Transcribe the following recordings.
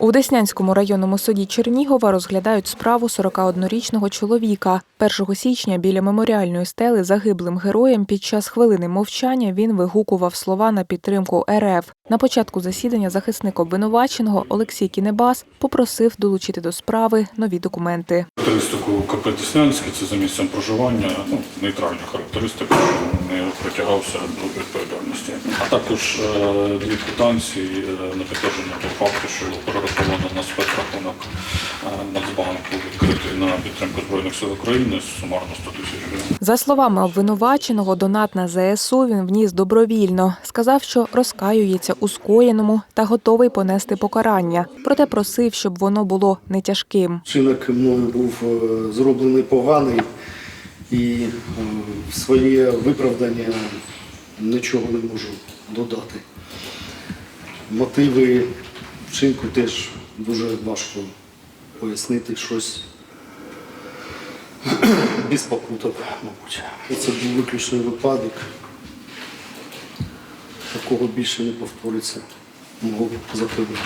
У Деснянському районному суді Чернігова розглядають справу 41-річного чоловіка. 1 січня біля меморіальної стели загиблим героям під час хвилини мовчання він вигукував слова на підтримку РФ. На початку засідання захисник обвинуваченого Олексій Кінебас попросив долучити до справи нові документи. Характеристику КП Деснянське це за місцем проживання, ну, нейтральна характеристика, що не притягався до відповідальності. А також е, дві квитанції е, на підтвердження того факту, що перераховано на спецрахунок е, Нацбанку відкритий на підтримку Збройних сил України сумарно 100 тисяч гривень. За словами обвинуваченого, донат на ЗСУ він вніс добровільно. Сказав, що розкаюється у скоєному та готовий понести покарання. Проте просив, щоб воно було не тяжким. Вчинок мною був е, зроблений поганий і е, своє виправдання нічого не можу додати. Мотиви вчинку теж дуже важко пояснити щось без покуток, мабуть. Це був виключний випадок. Такого більше не повториться мого запевнення.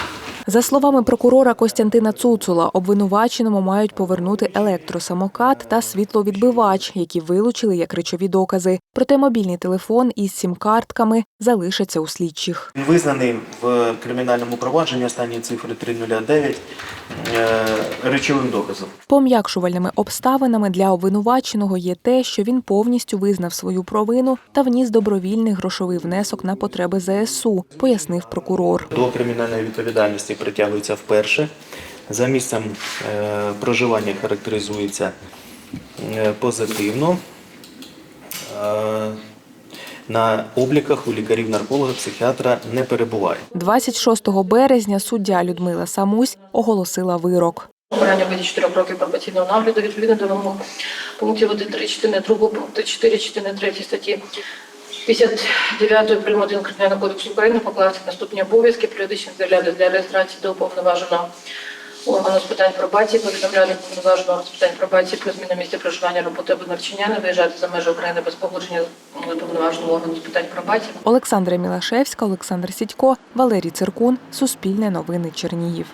За словами прокурора Костянтина Цуцула, обвинуваченому мають повернути електросамокат та світловідбивач, які вилучили як речові докази. Проте мобільний телефон із сім-картками залишаться у слідчих. Він визнаний в кримінальному провадженні останні цифри 309 е, речовим доказом. Пом'якшувальними обставинами для обвинуваченого є те, що він повністю визнав свою провину та вніс добровільний грошовий внесок на потреби ЗСУ, пояснив прокурор. До кримінальної відповідальності притягується вперше. За місцем е, проживання характеризується е, позитивно. Е, На обліках у лікарів нарколога психіатра не перебуває. 26 березня суддя Людмила Самусь оголосила вирок. Обрання виді 4 років пробаційного нагляду відповідно до вимог пунктів 1, 3, 4, 2, пункту 4, 4, 3 статті 59 прим. 1 Кримінального кодексу України покласти наступні обов'язки, періодично заявляти для реєстрації до уповноваженого органу з питань пробації, повідомляти уповноваженого з питань пробації про зміну місця проживання, роботи або навчання, не виїжджати за межі України без погодження уповноваженого органу з питань пробації. Олександра Мілашевська, Олександр Сідько, Валерій Циркун, Суспільне новини Чернігів.